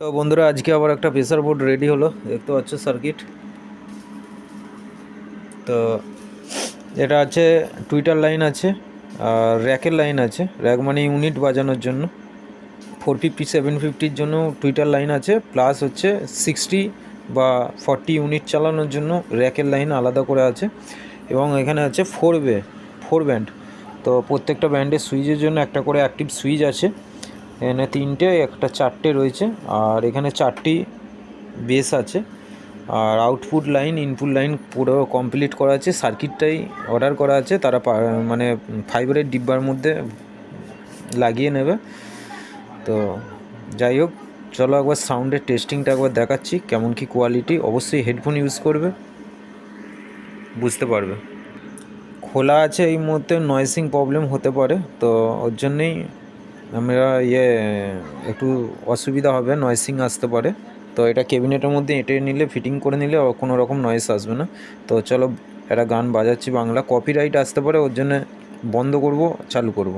তো বন্ধুরা, আজকে আবার একটা প্রেসার বোর্ড রেডি হলো। দেখতে পাচ্ছ সার্কিট তো এটা আছে টুইটার লাইন আছে, আর র্যাকের লাইন আছে। র্যাক মানে ইউনিট বাজানোর জন্য। ফোর ফিফটি সেভেন ফিফটির জন্য টুইটার লাইন আছে। প্লাস হচ্ছে সিক্সটি বা ফর্টি ইউনিট চালানোর জন্য র্যাকের লাইন আলাদা করে আছে। এবং এখানে আছে ফোর বে ফোর ব্যান্ড তো প্রত্যেকটা ব্যান্ডের সুইচের জন্য একটা করে অ্যাক্টিভ সুইচ আছে। এখানে তিনটে, একটা চারটে রয়েছে, আর এখানে চারটি বেস আছে, আর আউটপুট লাইন ইনপুট লাইন পুরো কমপ্লিট করা আছে সার্কিটটাই অর্ডার করা আছে, তারা মানে ফাইবারের ডিব্বার মধ্যে লাগিয়ে নেবে। তো যাই হোক, চলো একবার সাউন্ডের টেস্টিংটা একবার দেখাচ্ছি, কেমন কি কোয়ালিটি অবশ্যই হেডফোন ইউজ করবে, বুঝতে পারবে। খোলা আছে এই মুহূর্তে নয়েসিং প্রবলেম হতে পারে, তো ওর জন্যেই আমরা ইয়ে একটু অসুবিধা হবে নয়েসিং আসতে পারে। তো এটা ক্যাবিনেটের মধ্যে এঁটে নিলে ফিটিং করে নিলে কোনো রকম নয়েস আসবে না। তো চলো একটা গান বাজাচ্ছি বাংলা। কপিরাইট আসতে পারে ওর জন্য বন্ধ করব চালু করব।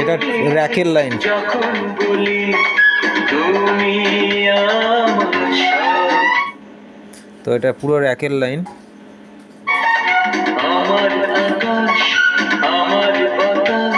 এটা র্যাকের লাইন তো এটা পুরো র্যাকের লাইন আমার আকাশ, আমার বাতাস।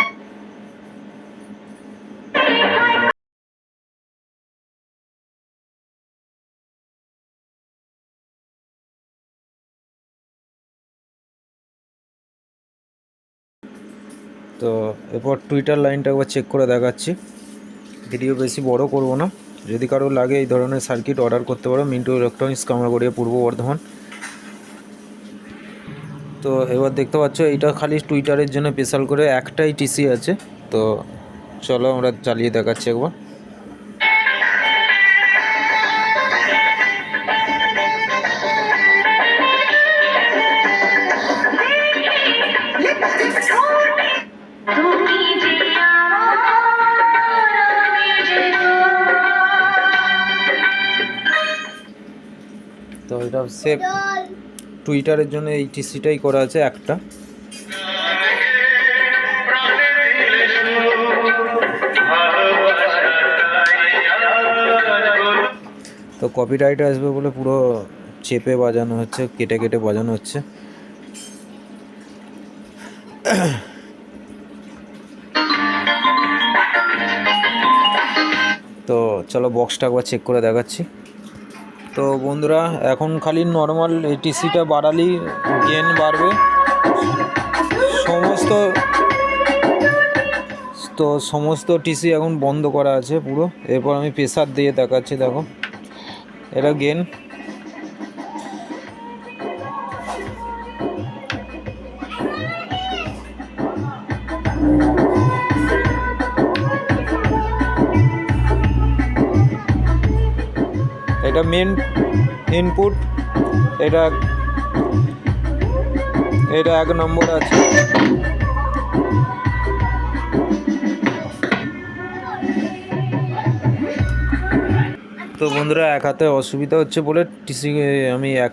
তো এরপর টুইটার লাইনটা একবার চেক করে দেখাচ্ছি। ভিডিও বেশি বড় করব না। যদি কারও লাগে এই ধরনের সার্কিট অর্ডার করতে পারো। মিন্টু ইলেকট্রনিক্স কামারগড়িয়া, পূর্ব বর্ধমান। তো এবার দেখতে পাচ্ছ, এইটা খালি টুইটারের জন্য স্পেশাল করে একটাই টিসি আছে। তো চলো আমরা চালিয়ে দেখাচ্ছি একবার। তো এটা সেফ টুইটারের জন্য এই টিসিটাই করা আছে, একটা। তো কপিরাইট আসবে বলে পুরো চেপে বাজানো হচ্ছে, কেটে কেটে বাজানো হচ্ছে। তো চলো বক্সটা একবার চেক করে দেখাচ্ছি। তো বন্ধুরা, এখন খালি নর্মাল টিসিটা বাড়ালেই গেন বাড়বে। সমস্ত, তো সমস্ত টিসি এখন বন্ধ করা আছে পুরো। এরপর আমি প্রেসার দিয়ে দেখাচ্ছি, দেখো। এটা গেন এটা মেন ইনপুট এটা এটা এক নম্বর আছে। তো বন্ধুরা, এক হাতে অসুবিধা হচ্ছে বলে টিসি আমি এক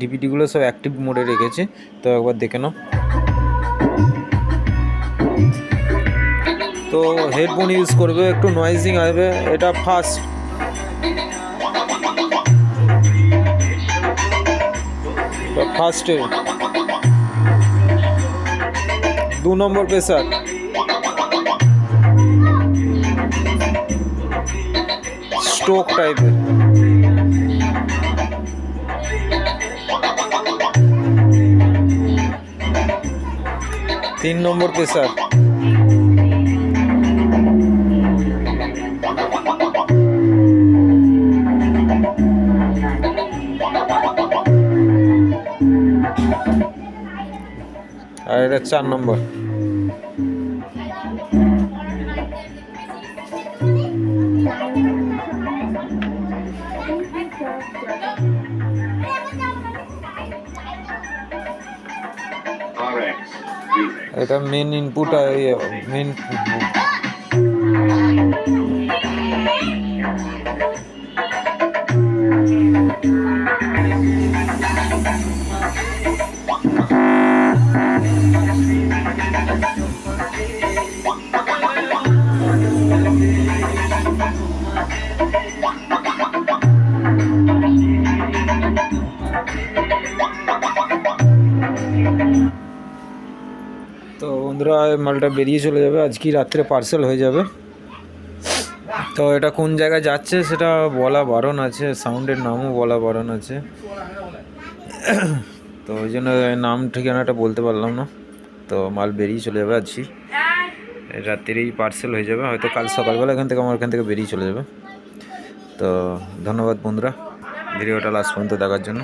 ডিপিটিগুলো সব অ্যাক্টিভ মোডে রেখেছি। তো একবার দেখে নাও। তো হেডফোন ইউজ করবে, একটু নয়েজিং আসবে, এটা ফার্স্ট ফার্স্টে দু নম্বর প্রেসার স্ট্রোক টাইপের তিন নম্বর প্রেসার আর এটা চার নম্বর. এটা মেন ইনপুট মেন তো বন্ধুরা মালটা বেরিয়ে চলে যাবে। আজকে রাত্রে পার্সেল হয়ে যাবে। তো এটা কোন জায়গায় যাচ্ছে সেটা বলা বারণ আছে। সাউন্ডের নামও বলা বারণ আছে। তো ওই জন্য নাম ঠিকানাটা বলতে পারলাম না। তো মাল বেরিয়ে চলে যাবে আজকে রাত্রেই পার্সেল হয়ে যাবে, হয়তো কাল সকালবেলা এখান থেকে আমার এখান থেকে বেরিয়ে চলে যাবে। তো ধন্যবাদ বন্ধুরা, ভিডিওটা লাস্ট পর্যন্ত দেখার জন্য।